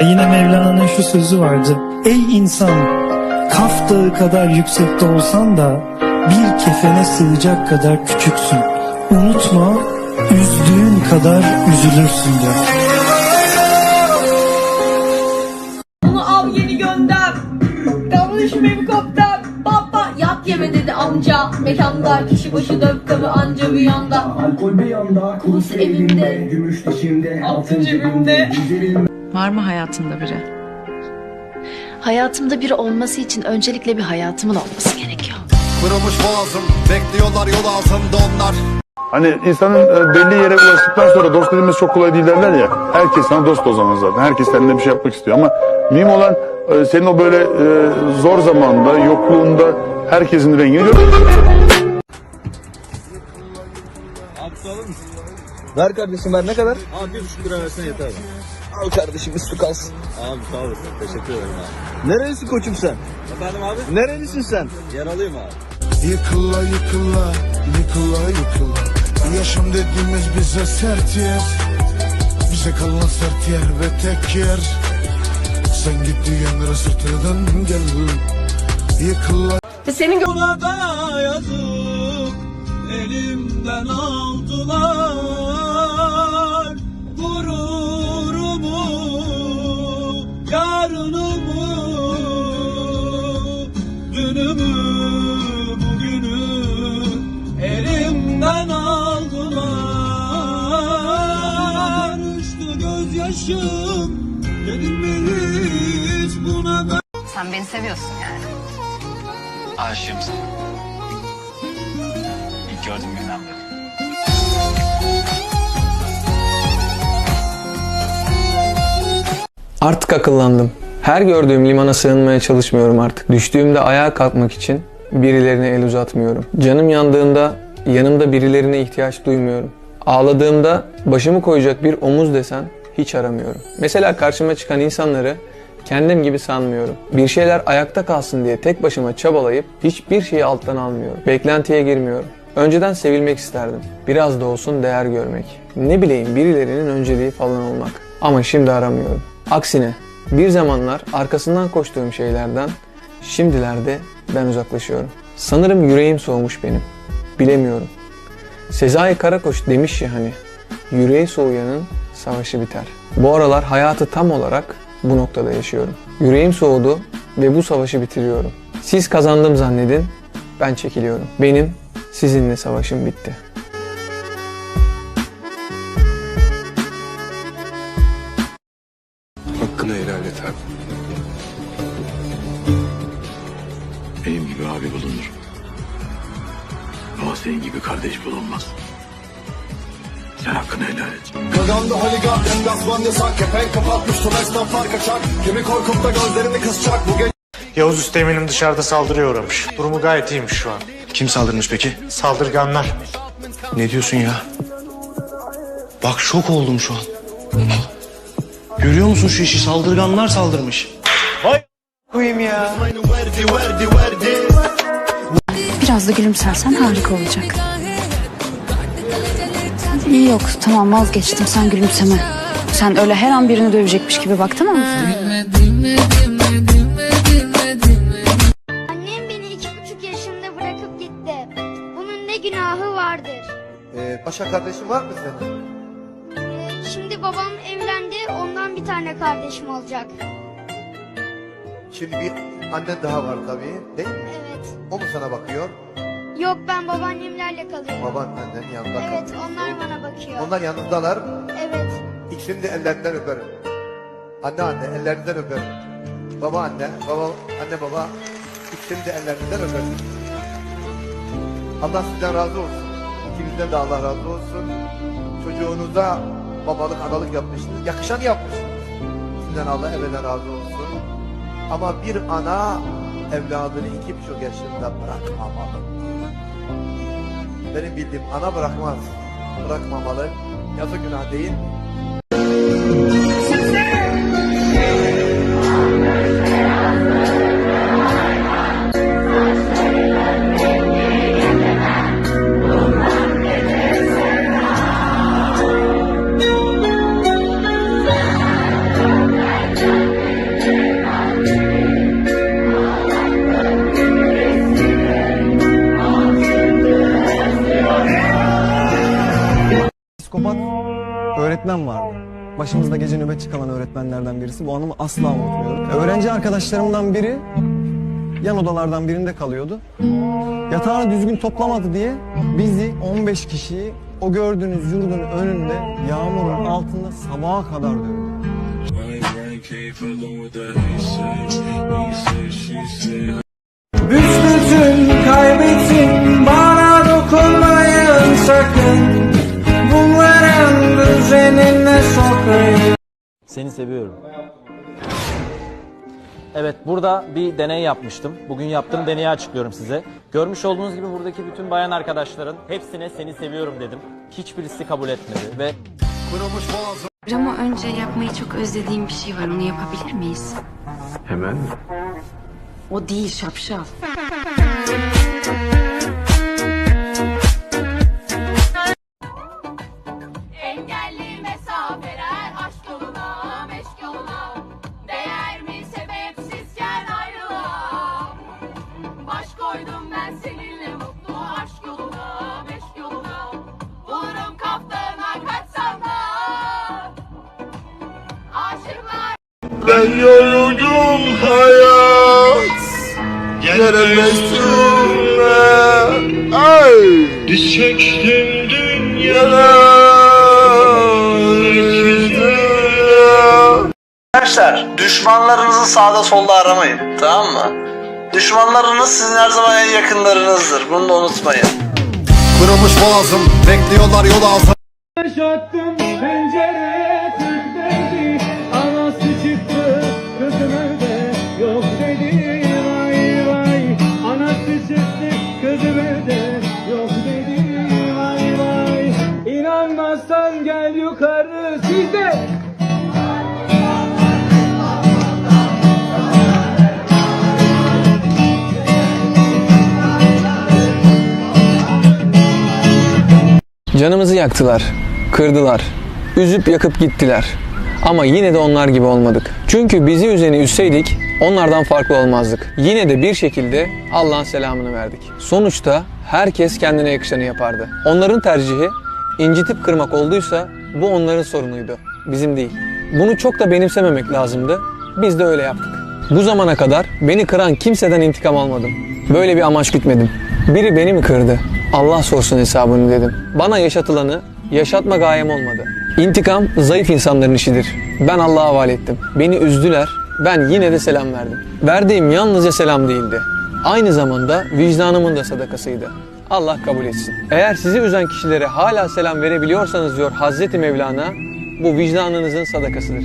Yine Mevlana'nın şu sözü vardı. Ey insan, Kaf dağı kadar yüksekte olsan da bir kefene sığacak kadar küçüksün. Unutma, üzdüğün kadar üzülürsün diyor. Onu al yeni gönder. Yanlış helikopter. Baba yat yeme dedi amca. Mekanda kişi başı dört kabı anca bir yanda. Alkol bir yanda, Kurusu elimde, gümüş dişimde, altın cebimde. Var mı hayatında biri? Hayatımda biri olması için öncelikle bir hayatımın olması gerekiyor. Kırılmış boğazım Bekliyorlar yol altında onlar Hani insanın e, belli yere ulaştıktan sonra dost dediğimiz çok kolay değil derler ya. Herkes sana dost o zaman zaten. Herkes seninle bir şey yapmak istiyor ama mühim olan e, senin o böyle e, zor zamanda, yokluğunda herkesin rengini gör. Ver kardeşim ver ne kadar? Abi bir buçuk lira versen yeter. Al kardeşim üstü kalsın. Abi sağ olasın teşekkür ederim abi. Nerelisin koçum sen? Efendim abi? Nerelisin sen? Yaralıyım abi. Yıkıla yıkıla Yıkıla yıkıla Yaşam dediğimiz bize sert yer Bize kalan sert yer ve tek yer Sen gittiğin yere sırtından gel Yıkıla senin Buna da yazık elimden aldılar Gururumu, mi hiç buna ben Sen beni seviyorsun yani. Aşığım sana. İlk gördüğüm günden beri. Artık akıllandım. Her gördüğüm limana sığınmaya çalışmıyorum artık. Düştüğümde ayağa kalkmak için birilerine el uzatmıyorum. Canım yandığında yanımda birilerine ihtiyaç duymuyorum. Ağladığımda başımı koyacak bir omuz desen hiç aramıyorum. Mesela karşıma çıkan insanları kendim gibi sanmıyorum. Bir şeyler ayakta kalsın diye tek başıma çabalayıp hiçbir şeyi alttan almıyorum. Beklentiye girmiyorum. Önceden sevilmek isterdim. Biraz da olsun değer görmek. Ne bileyim birilerinin önceliği falan olmak. Ama şimdi aramıyorum. Aksine bir zamanlar arkasından koştuğum şeylerden şimdilerde ben uzaklaşıyorum. Sanırım yüreğim soğumuş benim. Bilemiyorum. Sezai Karakoç demiş ya hani yüreği soğuyanın savaşı biter. Bu aralar hayatı tam olarak bu noktada yaşıyorum. Yüreğim soğudu ve bu savaşı bitiriyorum. Siz kazandım zannedin, ben çekiliyorum. Benim sizinle savaşım bitti. Hakkını helal et abi Benim gibi abi bulunur Ama senin gibi kardeş bulunmaz Sen hakkını helal et Kazandı holigan deplasman yasak Kepenk kapatmış tüm esnaflar kaçak Kimi korkup da gözlerini kısacak Bu gece Yavuz Üsteğmen'im dışarıda saldırıya uğramış. Durumu gayet iyiymiş şu an. Kim saldırmış peki? Saldırganlar. Ne diyorsun ya? Bak şok oldum şu an. Görüyor musun şu işi? Saldırganlar saldırmış. Biraz da gülümsersen harika olacak. İyi yok tamam vazgeçtim sen gülümseme. Sen öyle her an birini dövecekmiş gibi baktın ama. Annem beni iki buçuk yaşında bırakıp gitti. Bunun ne günahı vardır? Ee, başka kardeşin var mı senin? Ee, şimdi babam evlendi ondan bir tane kardeşim olacak. Şimdi bir annen daha var tabii değil mi? Evet. O mu sana bakıyor? Yok ben babaannemlerle kalıyorum. Baban annenin yanında Evet kalıyor. onlar bana bakıyor. Onlar yanındalar. Evet. İkisini de ellerinden öperim. Anne anne ellerinden öperim. Baba anne, baba anne baba ikisini de ellerinden öperim. Allah sizden razı olsun. İkinizden de Allah razı olsun. Çocuğunuza babalık analık yapmışsınız. Yakışan yapmışsınız. Sizden Allah ebeden razı olsun. Ama bir ana evladını iki buçuk yaşında bırakmamalı. Benim bildiğim ana bırakmaz. Bırakmamalı. Yazık günah değil. Başımızda gece nöbetçi kalan öğretmenlerden birisi. Bu anımı asla unutmuyorum. Öğrenci arkadaşlarımdan biri yan odalardan birinde kalıyordu. Yatağını düzgün toplamadı diye bizi 15 kişiyi o gördüğünüz yurdun önünde yağmurun altında sabaha kadar dövdü. Büsbütün kaybettin bana dokunmayın sakın Bunların düzenine sokayım Seni seviyorum. Evet burada bir deney yapmıştım. Bugün yaptığım deneyi açıklıyorum size. Görmüş olduğunuz gibi buradaki bütün bayan arkadaşların hepsine seni seviyorum dedim. Hiçbirisi kabul etmedi ve Ama önce yapmayı çok özlediğim bir şey var. Onu yapabilir miyiz? Hemen mi? O değil şapşal. Ben yoruldum hayat Gelemezsin Ay Diz çektim Arkadaşlar düşmanlarınızı sağda solda aramayın tamam mı? Düşmanlarınız sizin her zaman en yakınlarınızdır. Bunu da unutmayın. Kırılmış boğazım bekliyorlar yol ağzı. Yaşattım pencereye Canımızı yaktılar, kırdılar, üzüp yakıp gittiler. Ama yine de onlar gibi olmadık. Çünkü bizi üzeni üzseydik onlardan farklı olmazdık. Yine de bir şekilde Allah'ın selamını verdik. Sonuçta herkes kendine yakışanı yapardı. Onların tercihi incitip kırmak olduysa bu onların sorunuydu, bizim değil. Bunu çok da benimsememek lazımdı. Biz de öyle yaptık. Bu zamana kadar beni kıran kimseden intikam almadım. Böyle bir amaç gütmedim. Biri beni mi kırdı? Allah sorsun hesabını dedim. Bana yaşatılanı yaşatma gayem olmadı. İntikam zayıf insanların işidir. Ben Allah'a havale ettim. Beni üzdüler. Ben yine de selam verdim. Verdiğim yalnızca selam değildi. Aynı zamanda vicdanımın da sadakasıydı. Allah kabul etsin. Eğer sizi üzen kişilere hala selam verebiliyorsanız diyor Hazreti Mevlana, bu vicdanınızın sadakasıdır.